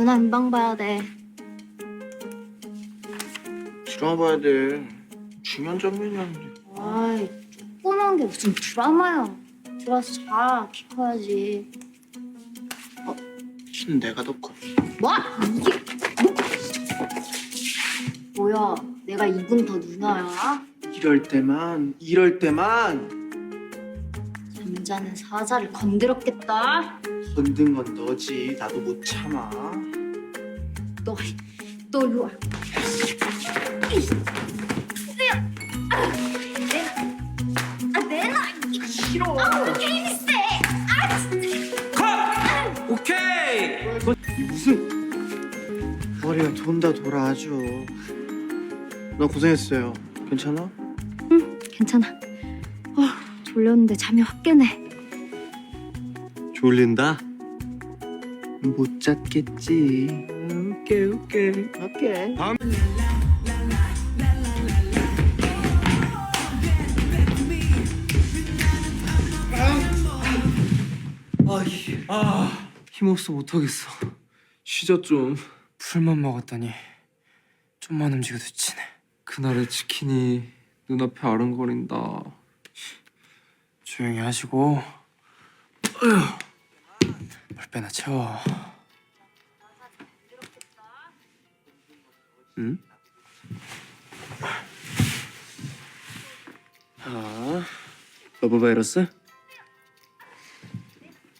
누나 인방 봐야 돼. 드라마 봐야 돼. 중요한 장면이라는데. 아이, 조그만 게 무슨 드라마야. 들어와서 자, 키 커야지. 키는 내가 더 커. 뭐? 이게 뭐? 뭐야? 내가 이분 더 누나야? 이럴 때만, 이럴 때만 잠자는 사자를 건드렸겠다. 건든 건 너지. 나도 못 참아. 너, 너 일로 와. 아, 내놔. 싫어. 게임이 세. 오케이. 이 무슨 머리가 돈다 돌아 아주. 너 고생했어요. 괜찮아? 괜찮아. 어, 졸렸는데 잠이 확 깨네. 졸린다. 못 잤겠지. 오케이 오케이. 오케이. 아이, 아, 힘없어 못하겠어. 쉬자 좀. 풀만 먹었더니 좀만 움직여도 지네. 그날의 치킨이 눈앞에 아른거린다. 조용히 하시고. 어휴, 물 빼나 채워. 응? 아, 러브 바이러스?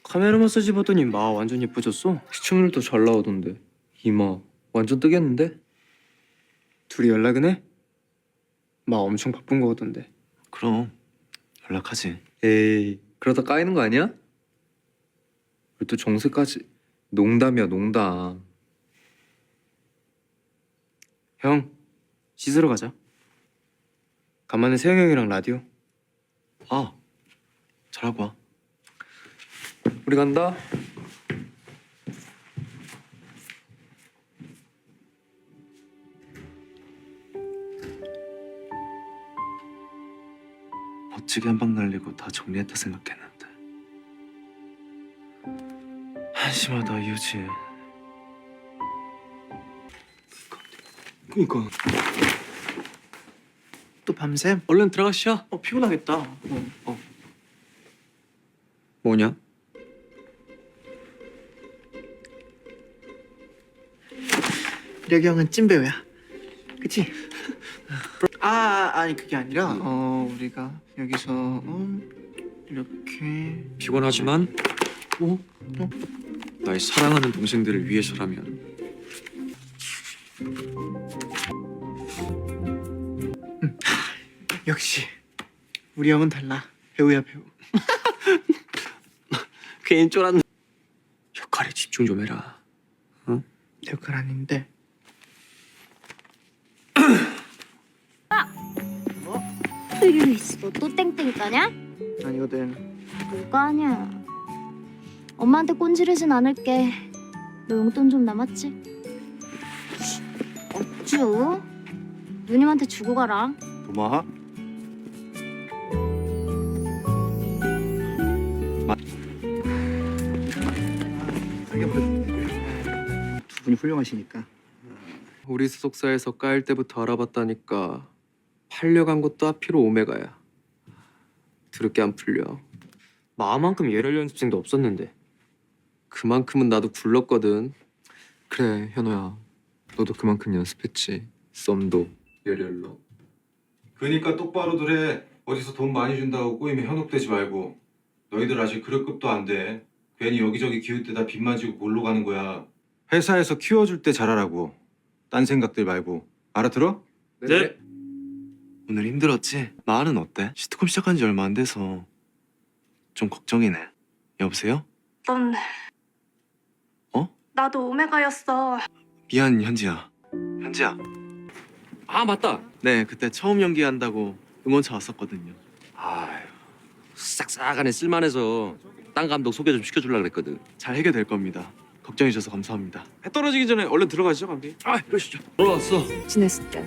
카메라 마사지 받더니 마 완전 예뻐졌어. 시청률도 잘 나오던데. 이마 완전 뜨겠는데? 둘이 연락은 해? 마 엄청 바쁜 거 같던데. 그럼 연락하지. 에이 그러다 까이는 거 아니야? 그리고 또 정색까지 농담이야 농담. 형 씻으러 가자. 간만에 세영 형이랑 라디오. 아, 잘하고 와. 우리 간다. 멋지게 한 방 날리고 다 정리했다 생각했는데 한심하다 이유지. 그니까 또 밤샘? 얼른 들어가 쉬어. 어 피곤하겠다. 어. 뭐냐? 이혁이 형은 찐배우야. 그치? 아, 아 아니 그게 아니라 어 우리가 여기서 어, 이렇게 피곤하지만 어? 어? 나의 사랑하는 동생들을 위해서라면 역시 우리 형은 달라. 배우야 배우. 괜히 쫄았네. 역할에 집중 좀 해라. 내 역할 아닌데. 플리스, 너또 땡땡이 까냐? 아니거든. 뭐가 아니야. 엄마한테 꼰지르진 않을게. 너 용돈 좀 남았지? 어쭈? 누님한테 주고 가라. 도마. 두 분이 훌륭하시니까. 우리 소속사에서 까일 때부터 알아봤다니까 팔려간 것도 하필 오메가야. 드럽게 안 풀려. 마만큼 예열 연습생도 없었는데 그만큼은 나도 굴렀거든. 그래 현호야, 너도 그만큼 연습했지. 썸도 열혈로. 그니까 똑바로들 해. 어디서 돈 많이 준다고 꼬이면 현혹되지 말고. 너희들 아직 그릇급도 안 돼. 괜히 여기저기 기웃대다 빚만 지고 골로 가는 거야. 회사에서 키워줄 때 잘하라고. 딴 생각들 말고. 알아들어? 네. 오늘 힘들었지? 마을은 어때? 시트콤 시작한 지 얼마 안 돼서 좀 걱정이네. 여보세요? 넌 어? 나도 오메가였어. 미안 현지야. 현지야. 아 맞다. 네 그때 처음 연기한다고 응원차 왔었거든요. 아유 싹싹하네 쓸만해서 딴 감독 소개 좀 시켜주려 그랬거든 잘 해결될 겁니다. 걱정해 주셔서 감사합니다. 해 떨어지기 전에 얼른 들어가시죠 감독님. 아 그러시죠 올라왔어 지냈을 때